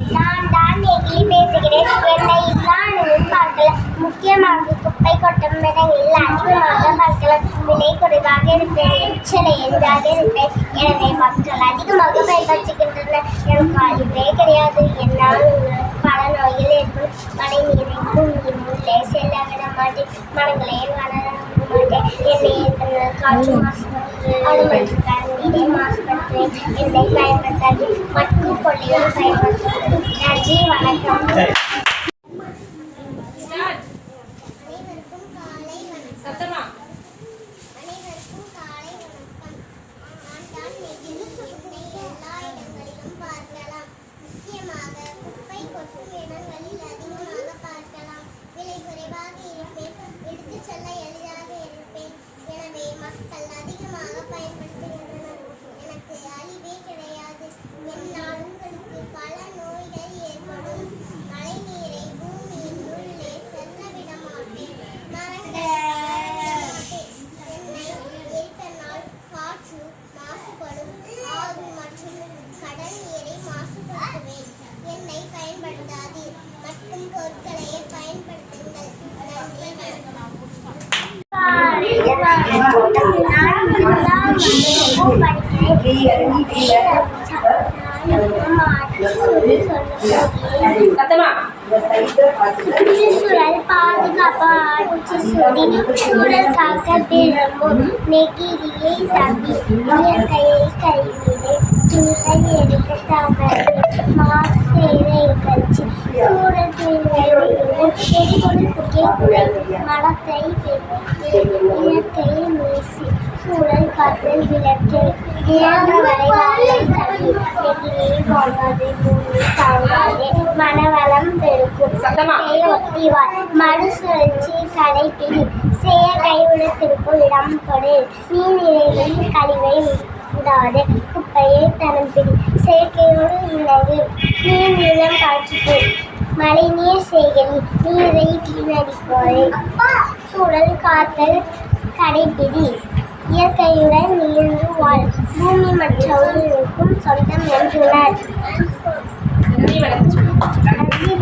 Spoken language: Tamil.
நான் தான் நெகிழி பேசுகிறேன். என்னை இல்லாமல் பார்க்கலாம். முக்கியமாக குப்பை கொட்டும் இடங்களில் அதிகமாக பார்க்கலாம். விலை குறைவாக இருப்பேன். எச்சலை எளிதாக இருப்பேன். எனவே மக்கள் அதிகமாக பயன்படுத்துகின்றனர். எனக்கு அறிவே கிடையாது. என்னால் பல நோய்கள் ஏற்படும். மழை நீரை உள்ளே செல்ல விட மாட்டேன். மரங்களை வளர மாட்டேன். என்னை காற்று மாசுபடுத்து அது மட்டும் நீரை மாசுபடுத்துவேன் என்னை பயன்படுத்தாது மற்றும் கொள்ளையும் செல்ல எளிதாக இருப்பேன் எனவே மக்கள் அதிகமாக பயன்படுத்த எனக்கு அழிவே கிடையாது என்னால் உங்களுக்கு பல நோய்கள் ஏற்படும் மழை நீரை பூமியின் உள்ளே செல்ல விட மாட்டேன் மரங்களை வளர மாட்டேன் என்னை எரித்தனால் காற்று மாசுபடும் ஆறு மற்றும் கடல் நீரை மாசுபடுத்துவேன் என்னை பயன்படுத்தாது மற்றும் பொருட்களையே பயன்படுத்துங்கள் நன்றி வணக்கம் சத்தமா? சுற்றுச்சூழல் பாதுகாப்பு சூழல் காக்க விரும்பும் இயற்கையை கைவிடு எடுக்க தவறு மாசேரை கட்சி சூழல் சூழல் விளக்கு பூமி மனவளம் பெருக்கும் சத்தமா. மறுசுழற்சி கடைபிடி செய்ய கைவிடத்திற்குள் இடம் கொடு நீர்நிலைகளில் கழிவை விடாது குப்பையை தரம் பிடி செயற்கையோடு விலகு நீ நிலம் காட்சிக்கு மழை நீர் சேகரி நீரை வீணடிப்போரே சூழல் காத்தல் கடைபிடி இயற்கையுடன் நீர்ந்து வாழ். பூமி மற்றவர்களுக்கும் சொந்தம் வணக்கம். நன்றி